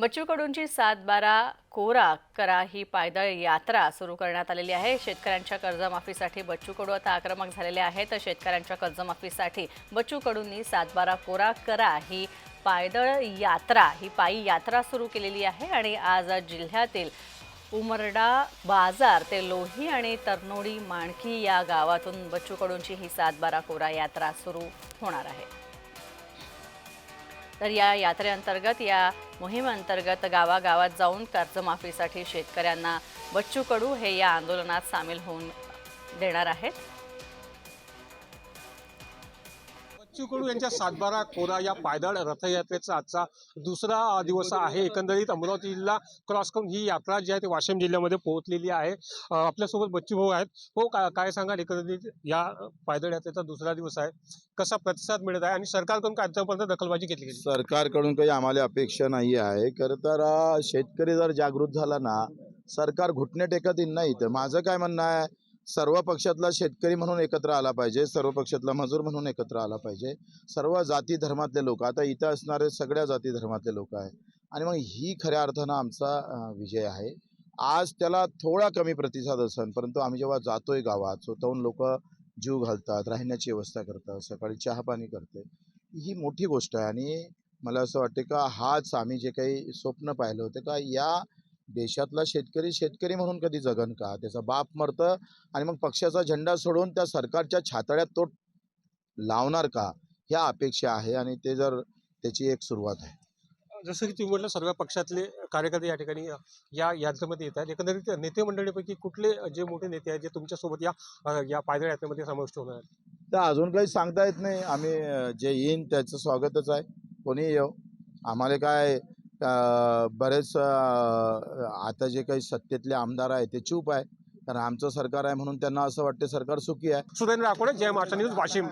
बच्चू कडूंची सात बारा कोरा करा ही पायदळ यात्रा सुरू करण्यात आलेली आहे. शेतकऱ्यांच्या कर्जमाफीसाठी बच्चू कडू आता आक्रमक झालेले आहेत. शेतकऱ्यांच्या कर्जमाफीसाठी बच्चू कडूंनी सात बारा कोरा करा ही पायदळ यात्रा ही पायी यात्रा सुरू केलेली आहे आणि आज जिल्ह्यातील उमरडा बाजार ते लोही आणि तरनोडी माणकी या गावातून बच्चू कडूंची ही सात बारा कोरा यात्रा सुरू होणार आहे. तर या यात्रेअंतर्गत या मोहिमेअंतर्गत गावागावात जाऊन कर्जमाफीसाठी शेतकऱ्यांना बच्चू कडू हे या आंदोलनात सामील होऊन देणार आहेत. बच्चू कडू यांच्या सातबारा कोरा या पायदळ रथयात्रेचा आजचा दुसरा दिवस आहे. एकंदरीत अमरावती जिल्हा क्रॉस करून ही यात्रा जी आहे ती वाशिम जिल्ह्यामध्ये पोहोचलेली आहे. आपल्यासोबत बच्चू भाऊ आहेत. हो का काय सांगाल? एकंदरीत या पायदळ यात्रेचा दुसरा दिवस आहे. कसा प्रतिसाद मिळत आहे? आणि सरकारकडून काय आतापर्यंत दखलबाजी घेतली गेली? सरकारकडून काही आम्हाला अपेक्षा नाही आहे. खरं तर शेतकरी जर जागृत झाला ना सरकार घुटणे टेकत नाही तर माझं काय म्हणणं आहे सर्व पक्षातला शेतकरी म्हणून एकत्र आला पाहिजे सर्व पक्षातला मजूर म्हणून एकत्र आला पाहिजे. सर्व जाती धर्मातले लोक आता इथं असणारे सगळ्या जाती धर्मातले लोक आहे आणि मग ही खऱ्या अर्थानं आमचा विजय आहे. आज त्याला थोडा कमी प्रतिसाद असेल परंतु आम्ही जेव्हा जातोय गावात स्वतःहून लोक जीव घालतात राहण्याची व्यवस्था करतात सकाळी चहा पाणी करते ही मोठी गोष्ट आहे. आणि मला असं वाटते का हाच आम्ही जे काही स्वप्न पाहिलं होतं का या देशातला शेतकरी शेतकरी म्हणून कधी जगन का? त्याचा बाप मरतं आणि मग पक्षाचा झेंडा सोडून त्या सरकारच्या छातळ्यात तो लावणार का? ह्या अपेक्षा आहे आणि ते जर त्याची एक सुरुवात आहे. जसं की तुम्ही म्हटलं सर्व पक्षातले कार्यकर्ते या ठिकाणी या यात्रेमध्ये येत आहेत. एकंदरीत नेते मंडळीपैकी कुठले जे मोठे नेते आहेत जे तुमच्यासोबत या या पायदळ यात्रेमध्ये समाविष्ट होणार आहेत? तर अजून काही सांगता येत नाही. आम्ही जे येईन त्याचं स्वागतच आहे. कोणी येऊ आम्हाला काय बरेच आता जे काही सत्तेतले आमदार आहे ते चूप आहे कारण आमचं सरकार आहे म्हणून त्यांना असं वाटते सरकार सुखी आहे. सुरेंद्र आकोडे जय महाराष्ट्र न्यूज वाशिम.